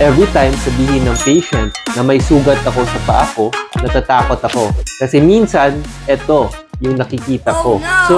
Every time sabihin ng patient na may sugat ako sa paa ko, natatakot ako. Kasi minsan, eto, yung nakikita ko. Oh, no! So,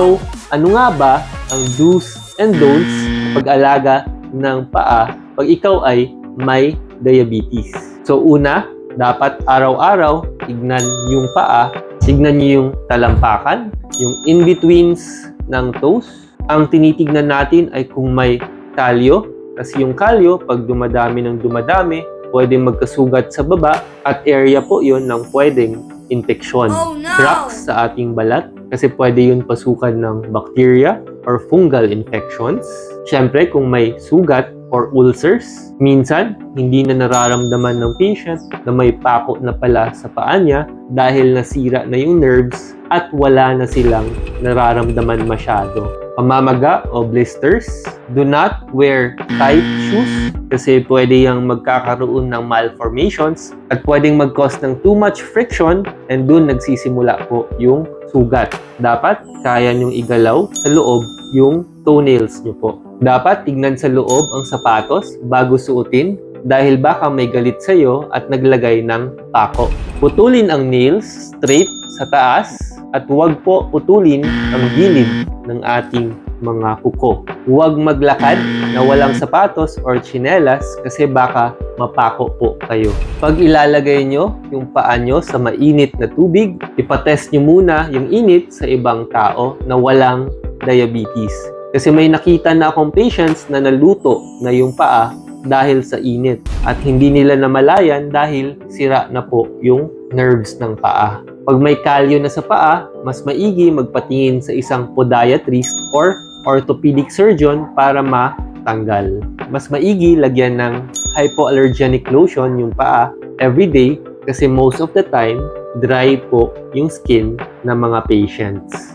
ano nga ba ang do's and don'ts pag-alaga ng paa pag ikaw ay may diabetes? So, una, dapat araw-araw tignan yung paa, tignan niyo yung talampakan, yung in-betweens ng toes. Ang tinitignan natin ay kung may kalyo, kasi yung kalyo, pag dumadami ng dumadami, pwedeng magkasugat sa baba at area po yon ng pwedeng infeksyon. Oh, no! Cracks sa ating balat kasi pwede yun pasukan ng bacteria or fungal infections. Siyempre, kung may sugat or ulcers, minsan hindi na nararamdaman ng patient na may pako na pala sa paa niya dahil nasira na yung nerves at wala na silang nararamdaman masyado. Pamamaga o blisters, do not wear tight shoes kasi pwede yung magkakaroon ng malformations at pwedeng mag-cause ng too much friction and dun nagsisimula po yung sugat. Dapat kaya niyong igalaw sa loob yung toenails niyo po. Dapat tignan sa loob ang sapatos bago suotin dahil baka may galit sa'yo at naglagay ng pako. Putulin ang nails straight sa taas at huwag po putulin ang gilid ng ating mga kuko. Huwag maglakad na walang sapatos or tsinelas kasi baka mapako po kayo. Pag ilalagay nyo yung paa nyo sa mainit na tubig, ipatest nyo muna yung init sa ibang tao na walang diabetes. Kasi may nakita na akong patients na naluto na yung paa dahil sa init at hindi nila namalayan dahil sira na po yung nerves ng paa. Pag may kalyo na sa paa, mas maigi magpatingin sa isang podiatrist or orthopedic surgeon para matanggal. Mas maigi lagyan ng hypoallergenic lotion yung paa everyday kasi most of the time dry po yung skin ng mga patients.